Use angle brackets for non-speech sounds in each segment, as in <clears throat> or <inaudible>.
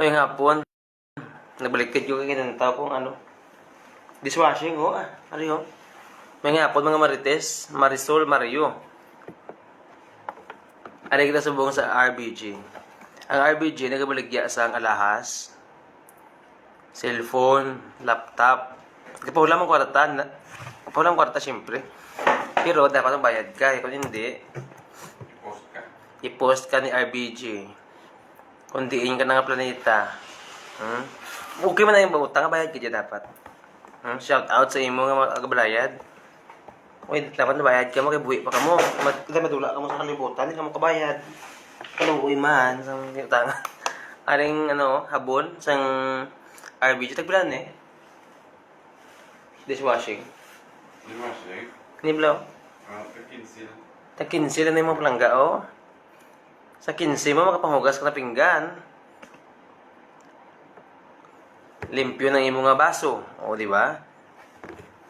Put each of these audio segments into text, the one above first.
May hapon. Nabaliktad yung kinanta kong ano. Dishwashing, oh. Ah, ano yun? May hapon mga marites. Marisol, Mario. Ari kita subong sa RBG. Ang RBG, nagabaligya sa ang alahas. Cellphone, laptop. Kapag wala mong kwarta, na, kapag wala mong kwarta, syempre. Pero dapat ang bayad ka. eh. Kung hindi, i-post ka ni RBG. Kung diin ka na nga planeta. Hmm? Okay man na yung utang, bayad ka dyan dapat. Hmm? Shout out sa imo nga mga kagabalayad. Uy, dapat nabayad ka mo, kay buhi pa ka mo. Mat- madula ka mo sa kalibutan, hindi ka mo kabayad. Kaluoy man, sa mga utang. <laughs> Aring, ano, habon, sang RBG, tagbilan eh. Dishwashing. Di ba siya? Kaniblaw. Ah, 15 lang. Sa 15 lang na yung mga palangga, oh. Sa 15 mo, makapangugas ka na pinggan. Limpyo ng imo nga baso. O, di ba?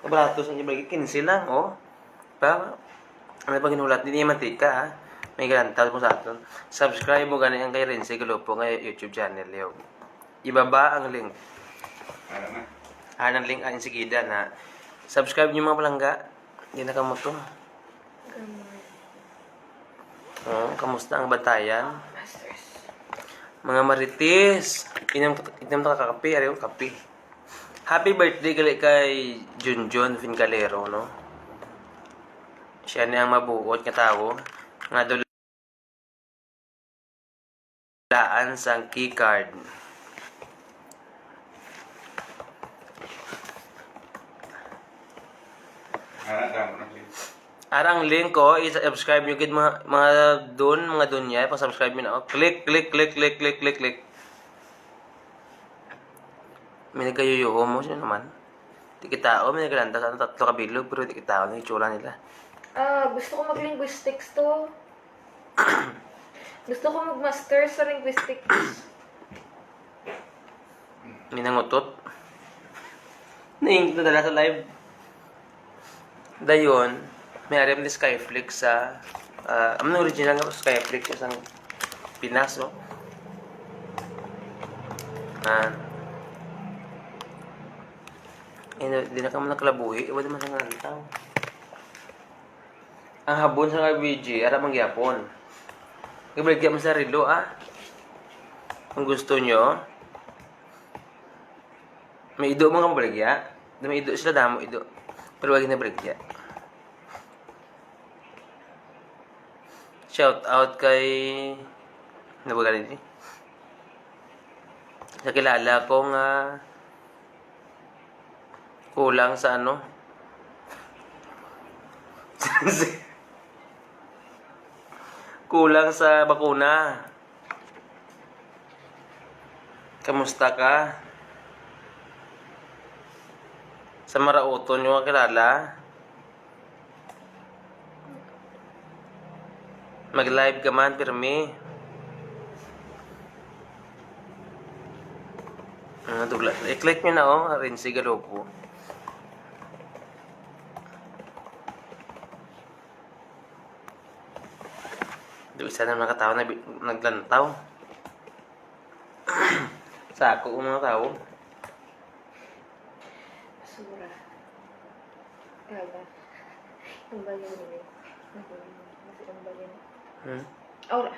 Kabalato sa inyo, 15 lang, oh. Pa, ano pa ginulat? Hindi mantika, ha? May garantaw mo sa aton. Subscribe mo gani ang kay Renzi Galopo nga YouTube channel, yo. Ibaba ang link. Para na. Ah, ang link ayon sigida na subscribe niyo mga palangga. Hindi na kamo to. Oh, kamusta ang batayan? Mga marites, inom inom ta kakape, ari kape. Happy birthday gali kay Junjun Fincalero, no? Siya ni ang mabuot nga tawo nga dulaan sang key card. Para damo na link. Arang link ko, i-subscribe nyo gid mga, mga dun, mga dunya, pa-subscribe nyo na ako. Click, click, click, click, click, click, click. May nagkayuyuho mo siya naman. Di kita may nagalanda sa tatlo kabilog, pero di kita ang itsura nila. Ah, gusto ko mag-linguistics to. <clears throat> gusto ko mag-master sa linguistics. May nangutot. Naingit na dala sa live. Dayon, may aram ni Skyflix sa... Uh, ang original nga Skyflix isang Pinas, oh. Ah. Eh, di na ka mo nakalabuhi. Iwa naman ang nantaw. Ang habon sa RBG, ara mang gyapon. Ibalik mo sa rilo, ah. Kung gusto nyo, may ido mga baligya. May ido sila damo ido. Pero wag na baligya. Shout out kay ano ba ganito? Sa kilala kong ah, kulang sa ano? <laughs> kulang sa bakuna. Kamusta ka? Sa Marauton yung kilala. Mag-live ka man, pirmi. Ano tugla? I-click nyo na oh, Renzi Galopo. Di isa na nakatawa na bi- naglantaw. <clears throat> Sako ko mga tao. Sura. Kaya Ang bagay nila. Ang bagay. Hmm? Aura.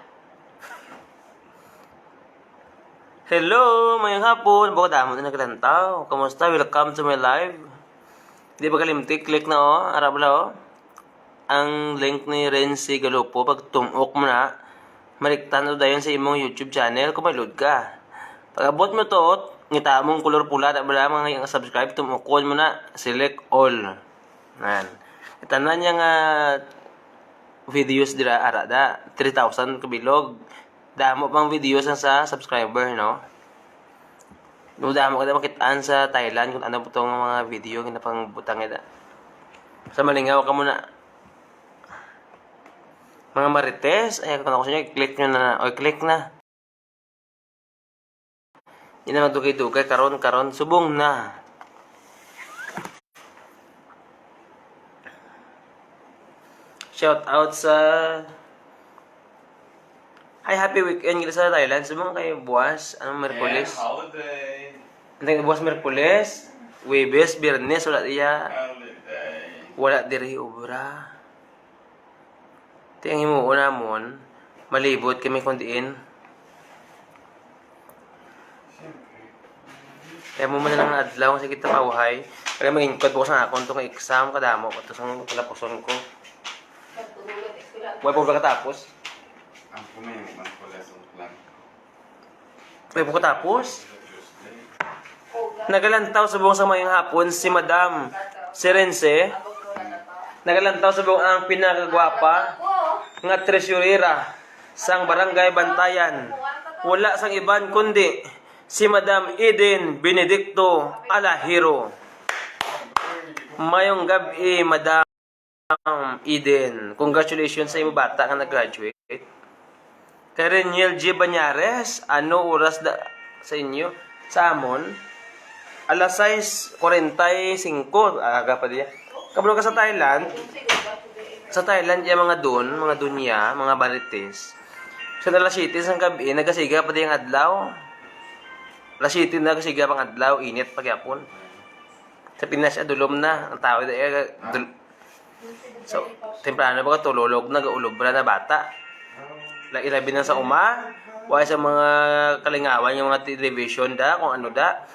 Hello, mayang hapon. Bako damo na naglantaw. Kamusta? Welcome to my live. Di ba kalimtik? Click na oh. Arab na oh. Ang link ni Renzi Galopo. Pag tumok mo na, maliktan na dayon sa imong YouTube channel kung may load ka. Pag abot mo to, ngita mong color pula, da ba mga yung subscribe, tumukon mo na, select all. Nan. Itanan niya nga videos dira ara da 3,000 kabilog. Damo pang videos ang sa subscriber, no? No, damo ka na makitaan sa Thailand kung ano po itong mga video na pang butang ida. Sa malingaw ka muna. Mga marites, ay kung ako sa click nyo na, o click na. Hindi na magdugay-dugay, karon karon subong na. Shout out sa Hi, happy weekend kita sa Thailand. Subong kayo buwas. Anong Merkulis? Yeah, holiday. Antay buwas Merkulis. Webes, Biyernes, wala. Holiday. Wala diri obra. Tingin mo una mon, malibot kami. Siyempre. Kaya mo man lang adlaw sa kita pauhay. Kaya mag-incod bukas na akong itong exam kadamo. Ito sa kalapuson ko. Wala po ba katapos? Ang pumayang man ko lesson plan. Wala po katapos? Nagalantaw sa buong sa mayang hapon si Madam Serense. Nagalantaw sa buong ang pinakagwapa nga tresurera sang barangay Bantayan. Wala sang iban kundi si Madam Eden Benedicto Alahiro. Mayong gabi, Madam Eden. Congratulations sa imo bata nga nag-graduate. Kay Reniel G. Banyares, ano oras da sa inyo? Sa amon? Alas 6.45, aga pa diya. Kabalo ka sa Thailand, sa Thailand, yung mga dun, mga dunya, mga barites. Sa alas 7 sa gabi, nagasiga pa diya ang adlaw. Alas 7 nagasiga pang adlaw, init pagyapon. Sa Pinas, ah, dulom na. Ang tao dul So, temprano ba ka tulolog na, gaulog ba na bata? La ilabi na sa uma, wala sa mga kalingawan, yung mga television da, kung ano da.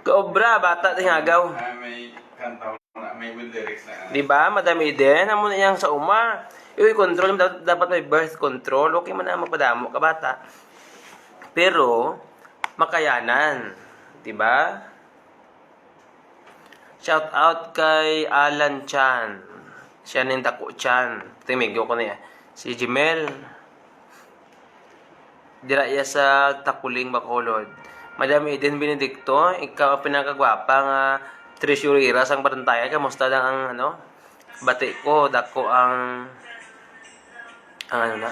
Kaobra, bata tingagaw. May kanta na, may with lyrics na. Di ba? Madami din. Amo na yang sa uma. Yung control, dapat, may birth control. Okay man na magpadamo ka bata. Pero, makayanan. Di ba? Shout out kay Alan Chan. Siya nin Dako Chan. Timigyo ko niya. Si Jimel. Dira iya sa Takuling Bacolod. Madam Eden Benedicto, ikaw pinakagwapa nga treasurera sang barantaya. Kamusta lang ang ano? Bati ko, dako ang ang ano na?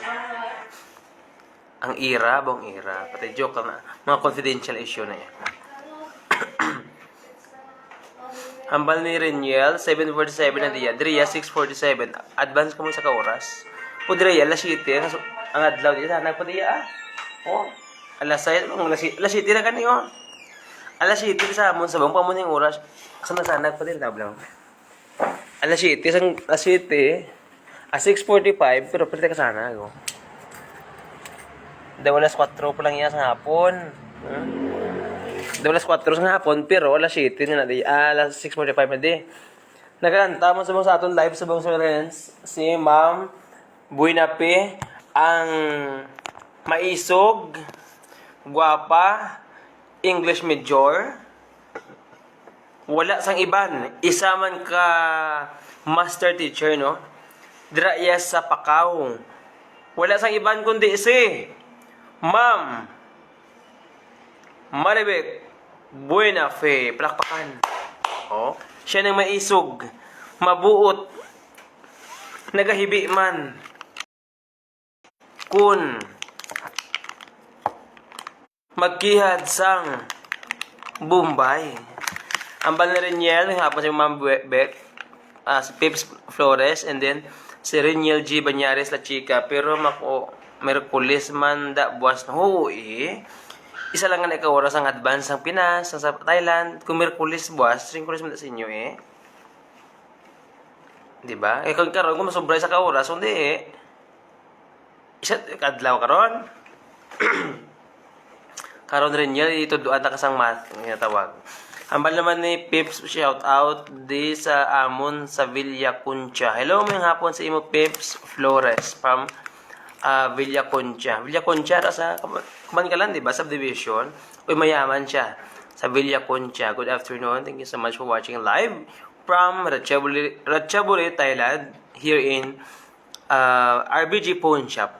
Ang ira, bong ira. Pati joke na. Mga confidential issue na yan. Hambal ni Reniel, 747 na diya. Dria, 647. Advance ka mo sa kauras. O Dria, alas 7. Ang, adlaw diya. Sana pa diya ah. Oh. Alas 6. Ang alas 7 alas 7 na kani oh. Alas 7 sa amon sa bang pa mo ning oras. Sana sana pa din tablang. Alas 7 sang alas 7. Ah, 6.45 pero pwede ka sana. Daw alas 4 pa lang yan sa hapon. Hmm? Daw alas 4 sa hapon, pero alas 7 na di. Ah, alas 6.45 na di. Nagkanta mo sa mga sa aton live sa mga friends, si Ma'am Buinape, ang maisog, guwapa, English major, wala sang iban, isa man ka master teacher, no? Dira iya sa Pakaw. Wala sang iban kundi si Ma'am Maribek Buena Fe. Palakpakan. Oh, siya nang maisog, mabuot, nagahibi man, kun magkihad sang Bombay. Ang banal rin niya, si Ma'am Be- Beck, ah, si Pips Flores, and then si Reniel G. Banyares La Chica. Pero mako, Merkulis man da buwas na ho eh. Isa lang nga ikaw oras ang advance ang Pinas, ang sa Thailand. Kung Merkulis buwas, Merkulis man da sa inyo eh. Di ba? Eh kung karon kung masobray sa kauras, hindi eh. Isa kadlaw karon. <clears throat> karon rin yan ituduan na kasang math nga tawag. Ambal naman ni Pips shout out di sa amon sa Villa Concha. Hello may hapon sa imo Pips Flores from uh, Villa Concha. Villa Concha sa kuman ka lang di ba subdivision. Uy mayaman siya sa Villa Concha. Good afternoon. Thank you so much for watching live from Ratchaburi, Thailand here in uh, RBG Pawn Shop.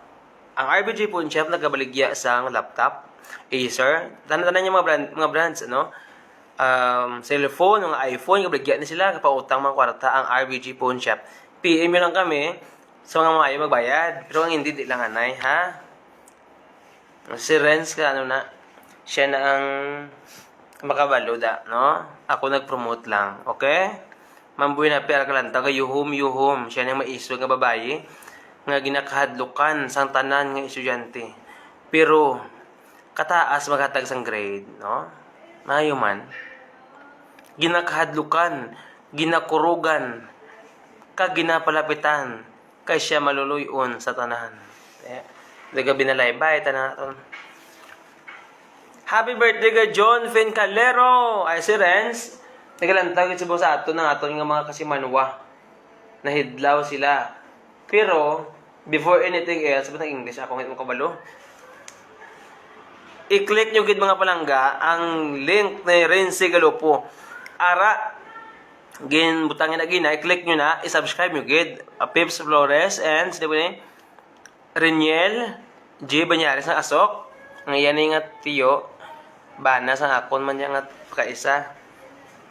Ang RBG Pawn Shop nagabaligya sa laptop, Acer. Tanan-tanan niya mga brand, mga brands ano. Um, cellphone, mga iPhone, nagabaligya na sila kapautang mga kwarta ang RBG Pawn Shop. PM nyo lang kami sa mga mga magbayad. Pero ang hindi, di lang anay, ha? Si Renz ka, ano na, siya na ang makabalo da, no? Ako nag-promote lang, okay? Mambuhay na pera ka lang, taga yuhum yuhum, siya na maisog nga babae, nga ginakahadlukan sang tanan nga estudyante. Pero kataas maghatag sang grade, no? Maayo man. Ginakahadlukan, ginakurugan, kag ginapalapitan kay siya maluluyon sa tanan. Eh, daga binalaybay tanan naton. Happy birthday ka John Fin Calero! Ay si Renz, nagalantag sa sa ato ng aton nga mga kasimanwa. Nahidlaw sila. Pero, before anything else, sabi ng English ako ngayon kabalo. I-click nyo gid mga palangga ang link ni Renzi Galopo. Ara, gin butangin na gina, i-click nyo na, i-subscribe nyo gid. Pips Flores and, sino ba? Reniel J. Banyares ng Asok. Ang iyan nga tiyo. Bana sa akon man niya nga kaisa.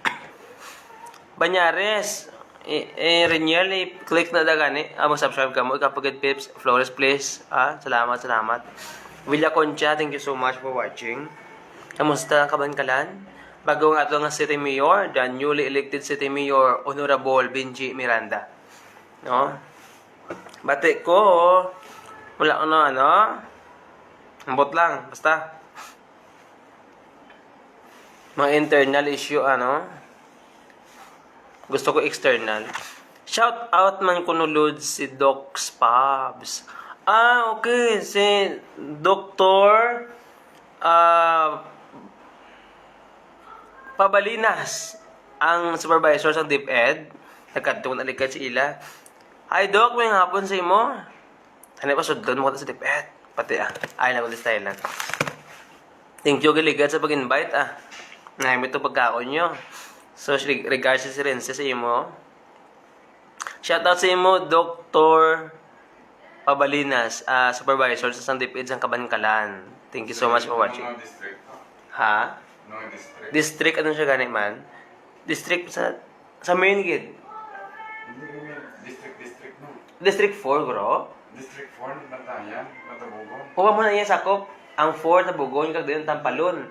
<coughs> Banyares. Eh, eh Reniel, i-click na dagan eh. Ah, mag-subscribe ka mo. Kapag Pips Flores, please. Ah, salamat, salamat. Villa Concha, thank you so much for watching. Kamusta ang kabankalan? Bago nga ito nga City Mayor, the newly elected City Mayor, Honorable Benji Miranda. No? Bati ko, wala na ano, ambot lang, basta. Mga internal issue, ano, gusto ko external. Shout out man ko nulod si Doc Spabs. Ah, okay. Si Dr. Ah, Pabalinas, ang supervisor sa DepEd. Nagkadtong naligad si Ila. Hi, Doc. May hapon sa imo. Ano pa, sudlan mo ko sa DepEd. Pati ah. Ay, na ulit Thailand. Thank you, galigad sa pag-invite ah. Naimit ito pagkakon nyo. So, reg- regards si Rense sa imo. Shoutout sa imo, Dr. Pabalinas, ah, supervisor sa San DepEd sa Kabankalan. Thank you so much for watching. District? Ha? Ano district? District, ano siya gani man? District sa sa main gate. District district no. District 4, bro. District 4 Bantayan, Matabugon. Huwag mo na iya sakop. Ang 4 na bugon, kag din tampalon.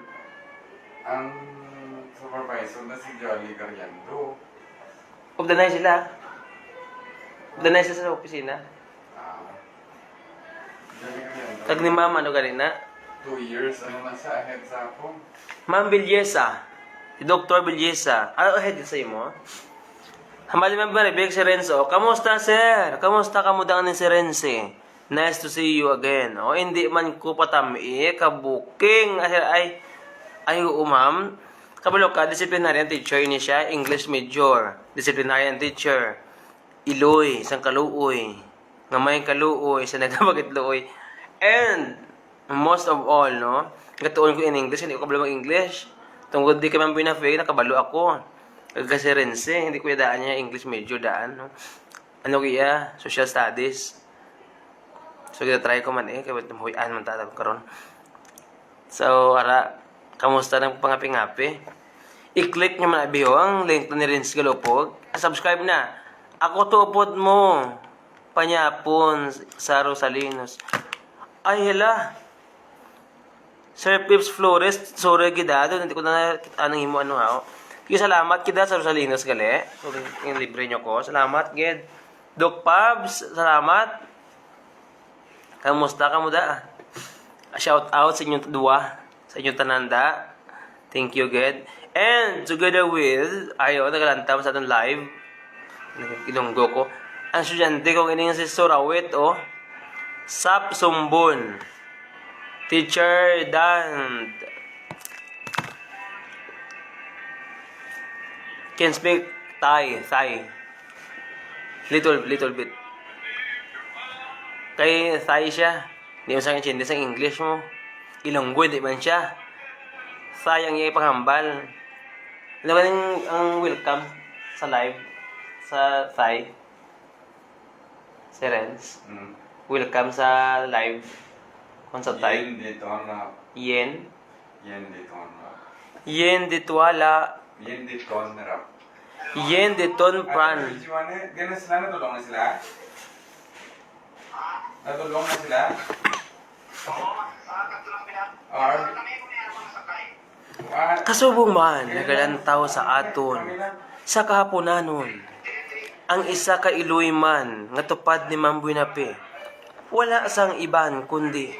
Ang supervisor na si Jolly Cariando. Ubdanay sila. Ubdanay sila sa opisina. Ah. Jolly. Kag ni ma'am, ano gani na? Two years, ano na siya, ahead sa ako. Ma'am Bilyesa. Si Dr. Bilyesa. Ano ahead sa imo? Hamali ma'am Maribek si Renzo. Kamusta, sir? Kamusta kamudang ni si Renzi? Nice to see you again. O, hindi man ko patami, kabuking. Ay, ay, ay, oo, ma'am. Kabalo ka, disciplinarian teacher ni siya, English major. Disciplinarian teacher. Iloy, isang kaluoy. Ngamay kaluoy, sa <laughs> nagabagit luoy. And, most of all, no? Gatuon ko in English, hindi ko kabalo mag-English. Tungkol di ka man pinafake, nakabalo ako. Kasi Rense, hindi ko daan niya English major daan, no? Ano kaya? Social studies. So, kita try ko man eh, kaya tumuhuyan man tatag karon. So, ara, kamusta ng pangapi-ngapi? I-click nyo man abiho ang link ni Renz Galopog. Subscribe na. Ako tuupod mo. Panyapon sa Rosalinos. Ay, hala. Sir Pips Flores, sorry gidado, hindi ko na anong himo ano ha. Kaya salamat kida sa Rosalinos gali. Sorry, yung libre nyo ko. Salamat, gid. Doc Pabs, salamat. Kamusta ka mo da? Shout out sa inyong dua, sa inyong tananda. Thank you, gid. And together with, ayo, nagalantam sa atong live. Ilonggo ko. Ang estudyante ko kining si Surawit, oh. Sap Sumbon. Teacher Dan. Can speak Thai, Thai. Little, little bit. Kay Thai siya. Hindi mo sa akin sa English mo. Ilonggo, di man siya. Thai ang iyay panghambal. Ano ba yung ang welcome sa live? Sa Thai? Si Renz? Hmm. Welcome sa live. Kung sa Thai? Yen rap. Yen. Yen rap. Yen de tuwala. Yen dito ang rap. Yen de ton pran. Ano, Jiwane? Ganun sila, natulong na sila? Natulong na sila? Or, Ah, Kasubong man, nagalantaw sa aton. Sa kahaponanon. Ang isa ka iluy man, nga tupad ni Mambuy Nape. Wala sang iban kundi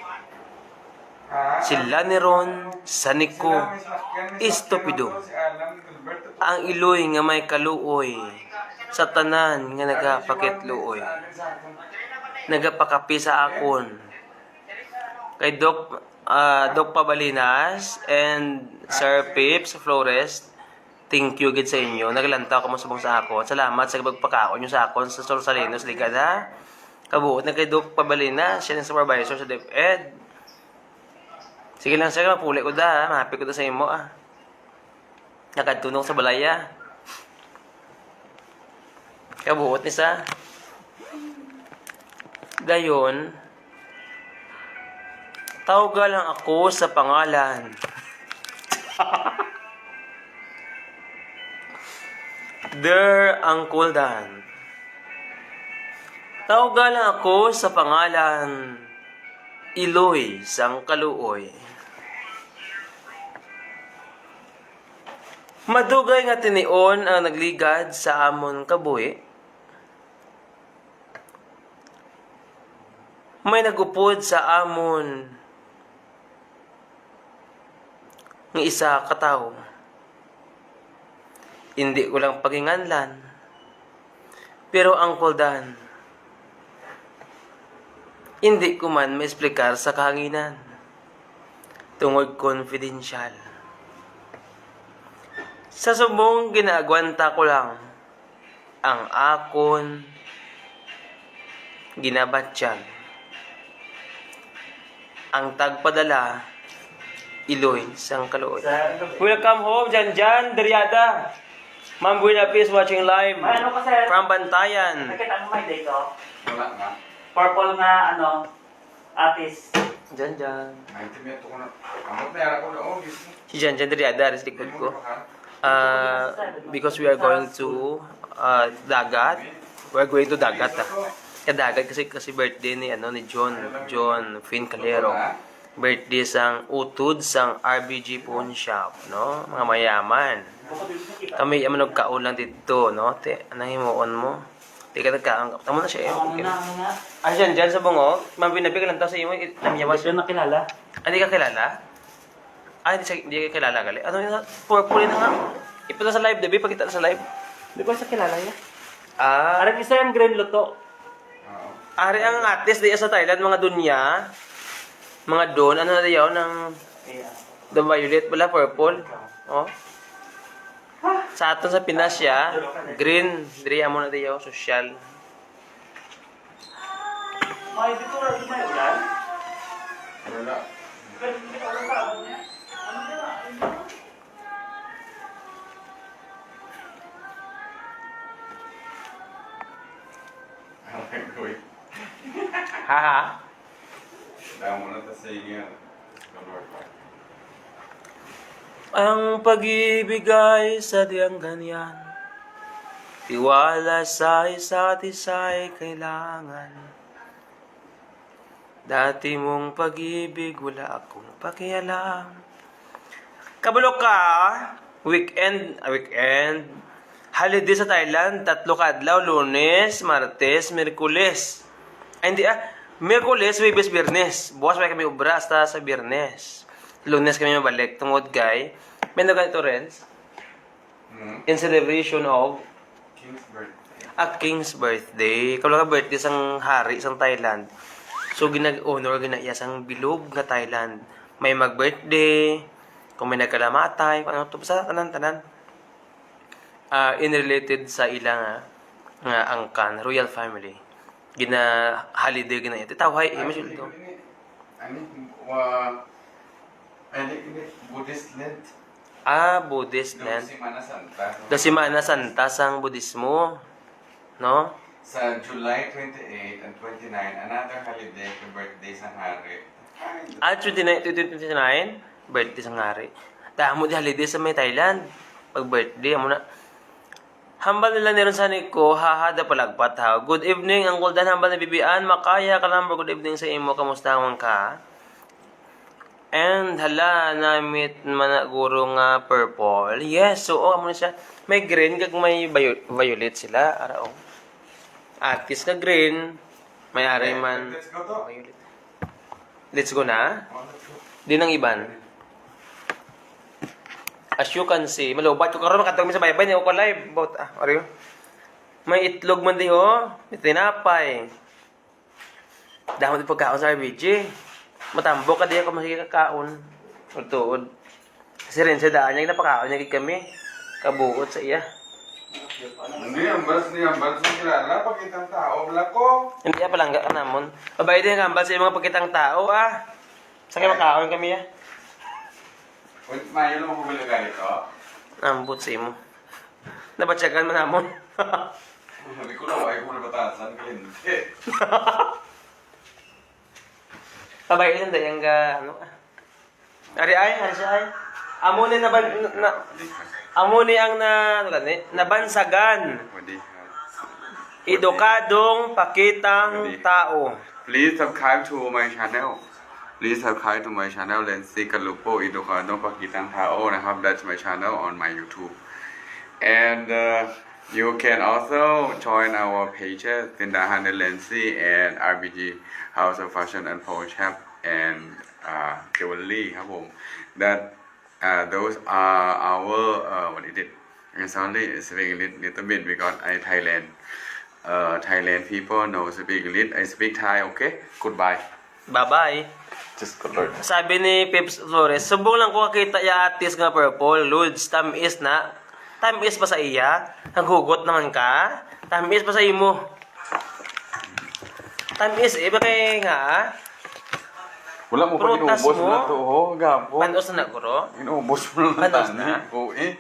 sila ni Ron sa sila Niko. may sakyan, may Estupido. sakyan ako, Si Alan Gilberto. Ang iloy nga may kaluoy sa tanan nga nagapakitluoy. Nagapakapi sa akon. Kay Doc ah, Doc Pabalinas and Sir Pips Flores, thank you gid sa inyo. Naglantaw ka mo sa akon. Salamat sa pagpakaon nyo sa akon sa Sorsalinos Ligad ha. Kabuot na kay Doc Pabalinas, siya ang supervisor sa DepEd. Sige lang sir, mapuli ko da ha. Mahapi ko da sa imo ah. Nakadtunong sa balaya. Kabuot ni sa. Dayon, tawga lang ako sa pangalan. <laughs> Der Uncle Dan. Tawga lang ako sa pangalan Iloy sang Madugay nga tinion ang nagligad sa amon kabuhi. May nagupod sa amon ng isa katao. Hindi ko lang paginganlan. Pero ang Dan, hindi ko man maesplikar sa kahanginan. Tungod confidential. Sa subong ginaagwanta ko lang ang akon ginabatyag. Ang tagpadala iloy sang kaluoy. Welcome home, Jan Jan Deriada. Ma'am Buena Peace watching live ano ka sir? from Bantayan. Nakita mo may dito? Wala nga. Purple nga ano, artist. Jan Jan. May intimate ko na. Amot na yara ko na. Oh. Si Jan Jan Deriada, sa likod ko. Uh, because we are going to uh, Dagat. We are going to Dagat. Ah. Kaya Dagat kasi kasi birthday ni ano ni John John Fin Calero. Birthday sang utod sang RBG Pawn Shop, no? Mga mayaman. Kami yaman nagkaon lang dito, no? Te, anong himuon mo? Di ka nagkaon. Tamo na siya. Eh. na, na? Ah, dyan, dyan sa bungo. Ma'am, binabi ka lang tao sa iyo. Namyawas. Hindi ko nakilala. Ah, di ka kilala? Ah, hindi, siya- hindi ka kilala gali. Ano yun? Purple na nga. Ipita sa live, Debbie. Pakita sa live. Hindi ko siya kilala niya. Ah, Arang isa yung green luto. Oo. ari ang artist di sa Thailand, mga dunya. Mga don, ano na diyaw ng the violet, wala purple. Oh. Sa aton sa Pinas siya, green, diri amo na diyaw, social. May dito rin may ulan. Wala. Pero hindi ko alam pa ano niya. Ano niya? Haha. Damo na ta sa inyo. Ang pag-ibig ay sadyang ganyan. Tiwala sa isa't isa'y kailangan. Dati mong pag-ibig, wala akong pakialam. Kabalo ka, weekend, ah, weekend. Holiday sa Thailand, tatlo kadlaw, lunes, martes, merkules. Ay, hindi ah, merkules, wibes, biyernes Bukas may kami ubra hasta sa biyernes Lunes kami mabalik, tungod kay may ganito rin, Hmm? in celebration of King's birthday. a king's birthday. Kalo ka birthday sang hari sang Thailand. So ginag-honor ginaya sang bilog nga Thailand. May mag-birthday, kung may nagkalamatay, ano to sa tanan-tanan. Ah, in related sa ilang nga angkan, royal family. Gina holiday ginaya. Tawhay eh, mas ito. Ano? Wa... Ini Buddhist Lent. Ah, Buddhist land. Semana Santa. The Semana Santa sang Budismo. No? Sa July 28 and 29, another holiday ka birthday sa hari. Ah, 29, 29, birthday sa ngari. Damo di holiday sa may Thailand. Pag birthday, amo na. Hambal nila ni ron sa ko, haha da palagpat ha. Good evening, ang Dan hambal na bibian, makaya ka number, good evening sa imo, kamusta man ka? And hala, namit man na guro nga purple. Yes, so oh, amo siya. May green, kag may vio- violet sila, ara oh. Artist nga green, May-ari man. Let's go to. Let's go na. Di nang iban. As you can see, malubat ko karon makatulog sa baybay ni ko live about ah, ariyo. May itlog man di ho, may tinapay. Dahon di pagkaon sa RBG. Matambo ka di ako makikakaon. Tuod. Kasi rin sa daan niya, napakaon niya kami. Kabuot sa iya. Hindi, niya, ang balas ng kilala. Pagkitang tao, wala ko. Hindi ya palangga ka namon. Babae din ang sa mga pagkitang tao ah. Sa kaya makaon kami ah. Wait, mayo naman kung bilagay ito. Ambot sa imo. Nabatsagan man namon. <laughs> Sabi ko na, why ko na batasan ka hindi. <laughs> Babae din dahil ga ano ah. Ari ay, ari siya ay. Amo ni na, na, na amo ni ang na ano gani, nabansagan. Pwede. Edukadong pakitang tao. Please subscribe to my channel. Please subscribe to my channel Lensi Kalupo Idokano Pakitang Taoนะครับ That's my channel on my YouTube. And uh, you can also join our pages Tindahan Lensi and RBG House of Fashion and Pawn Shop and uh, Jewelry ครับผม That uh, those are our uh, what is it? I'm sorry, speak a little, little bit because I Thailand. Uh, Thailand people know speak English. I speak Thai. Okay. Goodbye. Just good Sabi ni Pips Flores, subong lang ko kakita ya atis nga purple, Lods, tamis na. Tamis pa sa iya? Ang hugot naman ka? Tamis pa sa imo? Tamis, eh, ba kay nga? Wala mo pa Prutas inubos mo? na to. Oh, gapo. Panos na naguro? Inubos mo na Panos tani. na? Oo eh.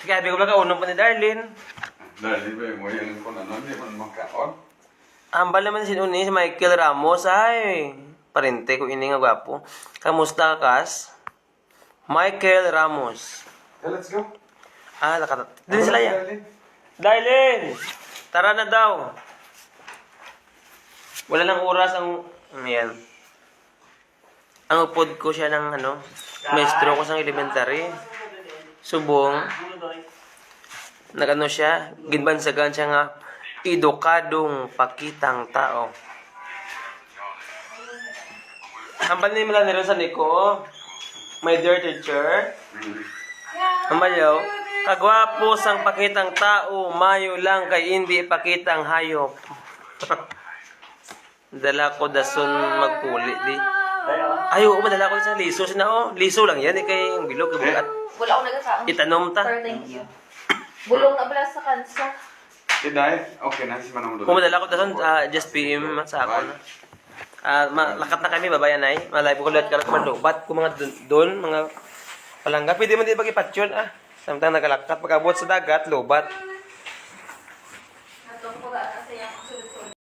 Sabi ko lang kaunong pa ni Darlene. Dahil ba mo yan kung ano, hindi man magkaon. Ambal naman si Uni, si Michael Ramos, ay. Parente ko ini nga gwapo. Kamusta kas? Michael Ramos. Okay, let's go. Ah, nakat... Dili sila yan. Darlene! Tara na daw. Wala nang oras ang... Ayan. Ang upod ko siya ng ano, maestro ko sa elementary. Subong. Nagano siya, ginbansagan siya nga, edukadong pakitang tao. Ang panay mo lang sa Nico, my dear teacher, Amayaw, kagwapo sang pakitang tao, mayo lang kay hindi pakitang hayop. <laughs> Dala ko dason magpuli di. Ayo, madala ko sa liso sina oh. Liso lang yan eh kay yung bilog kay bukat. Wala akong nagkakaan. Itanom ta. Sir, thank you. Bulong na pala sa kansa. Tinday? Okay na si Manong Kung madala ko dason ah, just PM sa ako na. Ah, malakat na kami babayan ay. Malay ko lahat karat malubat ko mga doon mga palangga. Pwede man di bagi patyon ah. Samtang nagalakat pagabot sa dagat, yung sulod-sulod.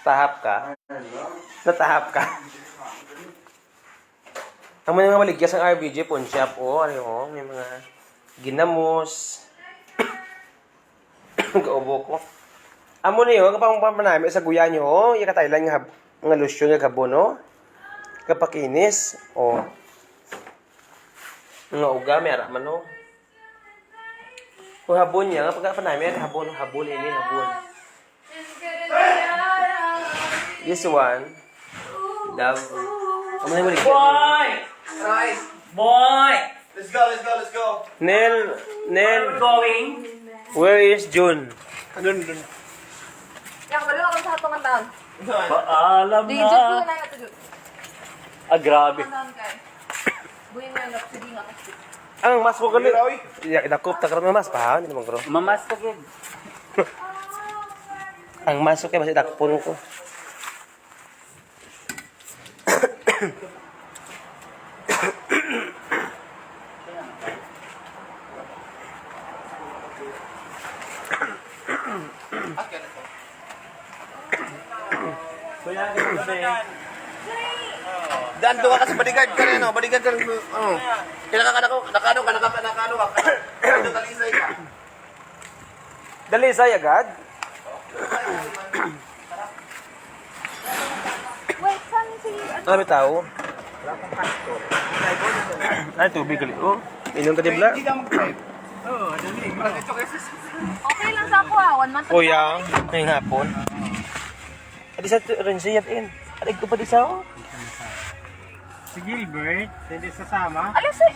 Tahap ka. Natahap ka. Ang mga maligyan ng RBG pawn shop, oh, ano oh, may mga ginamos. <coughs> Kaubo ko. Amo niyo, kapag pamanami sa guya niyo, oh, yung katailan nga, hab- nga lusyon nga gabon, oh. Kapakinis, oh. Nga uga, may ara man, oh. O habon niya, kapag panami, habon, habon, ini, habon. This one, love. Amo niyo maligyan. Boy! Boy! Let's go, let's go, let's go. Nel, Where Nel, we going? where is June? Yang balo ako sa hatong taon. Paalam Di jud ko na. na ito jud. Ah, grabe. Buhin mo yung sige nga kasi. Ang mas mo gali. Ya, idakop ta karon mas pa, hindi naman karo. Mamas ko yun. Ang masok kay mas <coughs> idakpon ko. Kuya, ganun ba eh? Dan doon ka sa bodyguard ka na, no? Bodyguard ka na, ano? Kaya nakakano ka, nakano ka, nakano nakano ka. Ano talisay ka? Dali say agad. Wait, saan si... Ano tao? Ay, tubig gali. Oh, inom ka di bla. Hindi ka mag-drive. Okay lang sa ako ah. One month. Kuya, ngayong hapon. Adi sa rin siya in. Adig ko pa di sa oh. Si Gilbert, hindi sasama. Alam sa'yo